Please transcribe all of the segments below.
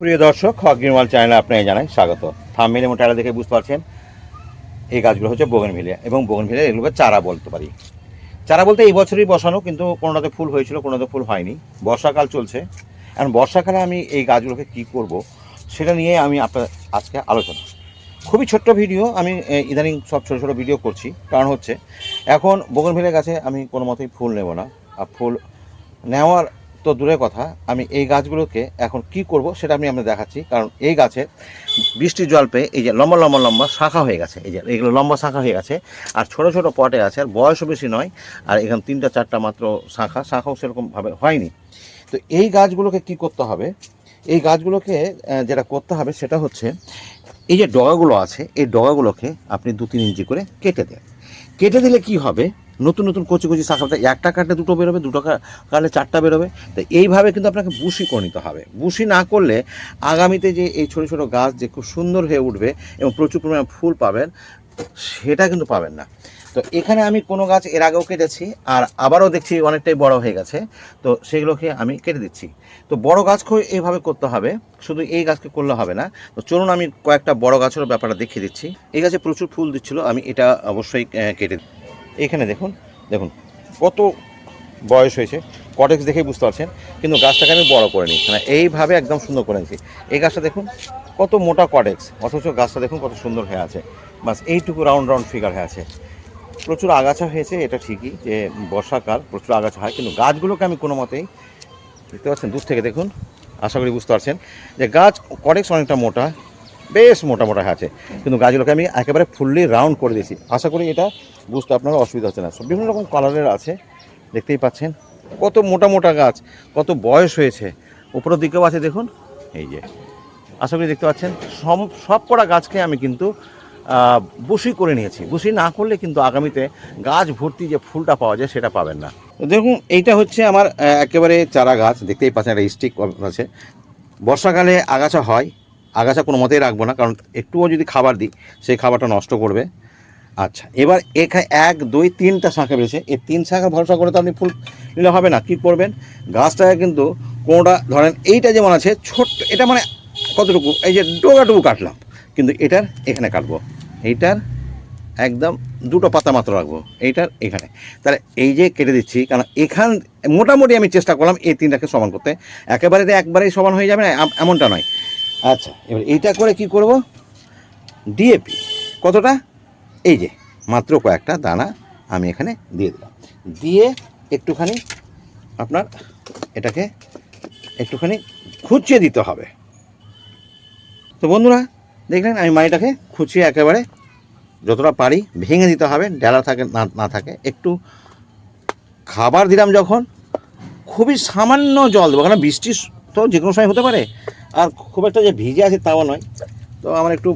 প্রিয় দর্শক অগ্নিমাল চ্যানেলে আপনাকে জানাই স্বাগত। থামমেল এবং টাইলা দেখে বুঝতে পারছেন, এই গাছগুলো হচ্ছে বোগেনভিলিয়া এবং বোগেনভিলিয়া এগুলোকে চারা বলতে পারি। চারা বলতে এই বছরই বসানো, কিন্তু কোনোটাতে ফুল হয়েছিল, কোনোটাতে ফুল হয়নি। বর্ষাকাল চলছে। এখন বর্ষাকালে আমি এই গাছগুলোকে কি করব, সেটা নিয়ে আমি আপনার আজকে আলোচনা। খুবই ছোট্ট ভিডিও, আমি ইদানিং সব ছোটো ছোটো ভিডিও করছি। কারণ হচ্ছে, এখন বোগেনভিলিয়া গাছে আমি কোনো মতেই ফুল নেব না। আর ফুল নেওয়ার তো দূরের কথা, আমি এই গাছগুলোকে এখন কি করব সেটা আমি আপনাদের দেখাচ্ছি। কারণ এই গাছে বৃষ্টির জল পেয়ে এই যে লম্বা লম্বা লম্বা শাখা হয়ে গেছে, এই যে এগুলো লম্বা শাখা হয়ে গেছে, আর ছোট ছোট পটে আছে, আর বয়সও বেশি নয়, আর এখানে তিনটা চারটা মাত্র শাখা, শাখাও সেরকমভাবে হয়নি। তো এই গাছগুলোকে কি করতে হবে? এই গাছগুলোকে যেটা করতে হবে সেটা হচ্ছে, এই যে ডগাগুলো আছে, এই ডগাগুলোকে আপনি দু তিন ইঞ্চি করে কেটে দেন। কেটে দিলে কি হবে? নতুন নতুন কচি কচি শাখা একটা কাটলে দুটো বেরোবে, দুটো কাটলে চারটা বেরোবে। তো এইভাবে কিন্তু আপনাকে বুশি করে নিতে হবে। বুশি না করলে আগামীতে যে এই ছোটো ছোটো গাছ যে খুব সুন্দর হয়ে উঠবে এবং প্রচুর পরিমাণে ফুল পাবেন, সেটা কিন্তু পাবেন না। তো এখানে আমি কোনো গাছ এর আগেও কেটেছি, আর আবারও দেখছি অনেকটাই বড় হয়ে গেছে। তো সেগুলোকে আমি কেটে দিচ্ছি। তো বড় গাছকেও এইভাবে করতে হবে, শুধু এই গাছকে করলে হবে না। তো চলুন আমি কয়েকটা বড় গাছেরও ব্যাপারটা দেখিয়ে দিচ্ছি। এই গাছে প্রচুর ফুল দিচ্ছিল, আমি এটা অবশ্যই কেটে। এখানে দেখুন দেখুন, কত বয়স হয়েছে। কটেক্স দেখেই বুঝতে পারছেন, কিন্তু গাছটাকে আমি বড় করে নিই মানে এইভাবে একদম সুন্দর করে নিয়েছি। এই গাছটা দেখুন, কত মোটা কটেক্স অথচ গাছটা দেখুন কত সুন্দর হয়ে আছে। বাস এইটুকু রাউন্ড রাউন্ড ফিগার হয়ে আছে। প্রচুর আগাছা হয়েছে, এটা ঠিকই যে বর্ষাকাল, প্রচুর আগাছা হয়, কিন্তু গাছগুলোকে আমি কোনো মতেই দেখতে পাচ্ছেন, দূর থেকে দেখুন, আশা করি বুঝতে পারছেন যে গাছ কটেক্স অনেকটা মোটা বেশ মোটা মোটা আছে। কিন্তু গাছগুলোকে আমি একেবারে ফুললি রাউন্ড করে দিয়েছি। আশা করি এটা বুঝতে আপনার অসুবিধা হচ্ছে না। সব বিভিন্ন রকম কালারের আছে, দেখতেই পাচ্ছেন। কত মোটা মোটা গাছ, কত বয়স হয়েছে। উপরের দিকেও আছে, দেখুন। এই যে, আশা করি দেখতে পাচ্ছেন। সব সব কটা গাছকে আমি কিন্তু বুশি করে নিয়েছি। বুশি না করলে কিন্তু আগামীতে গাছ ভর্তি যে ফুলটা পাওয়া যায়, সেটা পাবেন না। দেখুন, এইটা হচ্ছে আমার একেবারে চারা গাছ। দেখতেই পাচ্ছেন, একটা স্টিক আছে। বর্ষাকালে আগাছা হয় আগাছা কোনো মতেই রাখব না, কারণ একটুও যদি খাবার দিই, সেই খাবারটা নষ্ট করবে। আচ্ছা এবার এখানে এক, দুই, তিনটা শাঁখা বেরিয়েছে এই তিন শাঁখা ভরসা করে তো আপনি ফুল নিলে হবে না, কী করবেন? গাছটাকে কিন্তু কোনোটা, ধরেন এইটা যেমন আছে, ছোট্ট, এটা মানে কতটুকু? এই যে ডোগাটুকু কাটলাম, কিন্তু এটার এখানে কাটবো। এইটার একদম দুটো পাতা মাত্র রাখব, এইটার এখানে। তাহলে এই যে কেটে দিচ্ছি, কারণ এখান, মোটামুটি আমি চেষ্টা করলাম এই তিনটাকে সমান করতে। একেবারে একবারেই সমান হয়ে যাবে না, এমনটা নয়। আচ্ছা এবার এইটা করে কি করব? ডিএপি কতটা? এই যে, মাত্র কয়েকটা দানা আমি এখানে দিয়ে দিলাম। দিয়ে একটুখানি আপনার এটাকে একটুখানি খুঁচিয়ে দিতে হবে। তো বন্ধুরা, দেখলেন আমি মাটিটাকে খুঁচিয়ে একেবারে যতটা পারি ভেঙে দিতে হবে ডেলা থাকে, না না থাকে। একটু খাবার দিলাম যখন, খুবই সামান্য জল দেবো কারণ বৃষ্টি তো যে কোনো সময় হতে পারে। আর খুব একটা যে ভিজে আছে তাও নয়। তো আমার একটু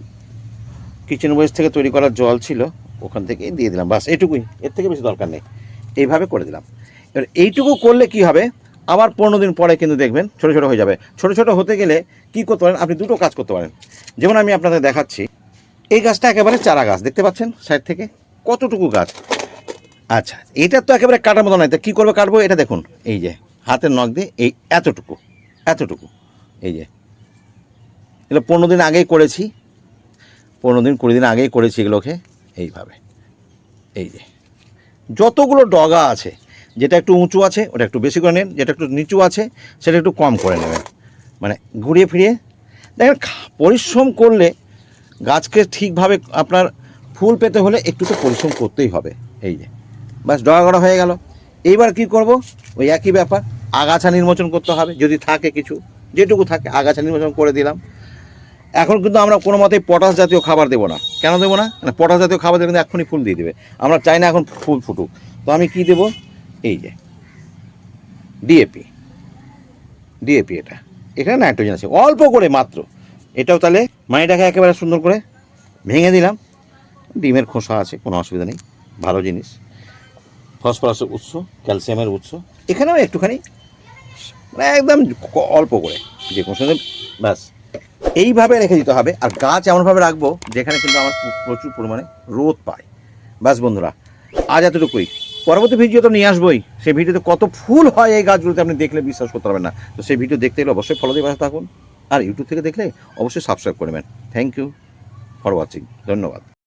কিচেন ওয়েস্ট থেকে তৈরি করা জল ছিল, ওখান থেকে দিয়ে দিলাম। বাস এটুকুই। এর থেকে বেশি দরকার নেই। এইভাবে করে দিলাম। এবার এইটুকু করলে কি হবে? আবার পনেরো দিন পরে কিন্তু দেখবেন ছোটো ছোটো হয়ে যাবে। ছোটো ছোটো হতে গেলে কি করতে পারেন? আপনি দুটো কাজ করতে পারেন। যেমন আমি আপনাদের দেখাচ্ছি, এই গাছটা একেবারে চারা গাছ, দেখতে পাচ্ছেন সাইড থেকে? কতটুকু গাছ? আচ্ছা এটা তো একেবারে কাটার মতো নয়। তা কী করব, কাটবো? এটা দেখুন। এই যে, হাতের নখ দিয়ে এই এতটুকু এতটুকু। এই যে এগুলো পনেরো দিন আগেই করেছি। পনেরো দিন, কুড়ি দিন আগেই করেছি এগুলোকে। এইভাবে। এই যে। যতগুলো ডগা আছে, যেটা একটু উঁচু আছে, ওটা একটু বেশি করে নেন। যেটা একটু নিচু আছে, সেটা একটু কম করে নেবেন। মানে ঘুরিয়ে ফিরিয়ে, দেখেন পরিশ্রম করলে গাছকে ঠিকভাবে আপনার ফুল পেতে হলে একটু তো পরিশ্রম করতেই হবে। এই যে। ব্যাস, ডগা গড়া হয়ে গেল। এইবার কি করব? ওই একই ব্যাপার, আগাছা নির্মোচন করতে হবে। যদি থাকে কিছু, যেটুকু থাকে, আগাছা নির্মোচন করে দিলাম। এখন কিন্তু আমরা কোনো মতেই পটাশ জাতীয় খাবার দেবো না। কেন দেবো না? মানে পটাশ জাতীয় খাবার দেবে কিন্তু এক্ষুনি ফুল দিয়ে দেবে। আমরা চাই না এখন ফুল ফুটুক। তো আমি কি দেবো? এই যে ডিএপি ডিএপি এটা। এখানে নাইট্রোজেন আছে। অল্প করে মাত্র। এটাও তাহলে মাটিটাকে একেবারে সুন্দর করে ভেঙে দিলাম। ডিমের খোসা আছে, কোনো অসুবিধা নেই। ভালো জিনিস। ফসফরাসের উৎস, ক্যালসিয়ামের উৎস। এখানেও একটুখানি মানে একদম অল্প করে। যে কোনো ব্যাস। এইভাবে রেখে দিতে হবে। আর গাছ এমনভাবে রাখব, যেখানে কিন্তু আমার প্রচুর পরিমাণে রোদ পায়। ব্যাস বন্ধুরা, আজ এতটুকুই। পরবর্তী ভিডিও তো নিয়ে আসবোই। সেই ভিডিওতে কত ফুল হয় এই গাছগুলোতে আপনি দেখলে বিশ্বাস করতে পারবেন না। তো সেই ভিডিও দেখতে গেলে অবশ্যই ফলো দিয়ে পাশে থাকুন। আর ইউটিউব থেকে দেখলে অবশ্যই সাবস্ক্রাইব করবেন থ্যাংক ইউ ফর ওয়াচিং ধন্যবাদ।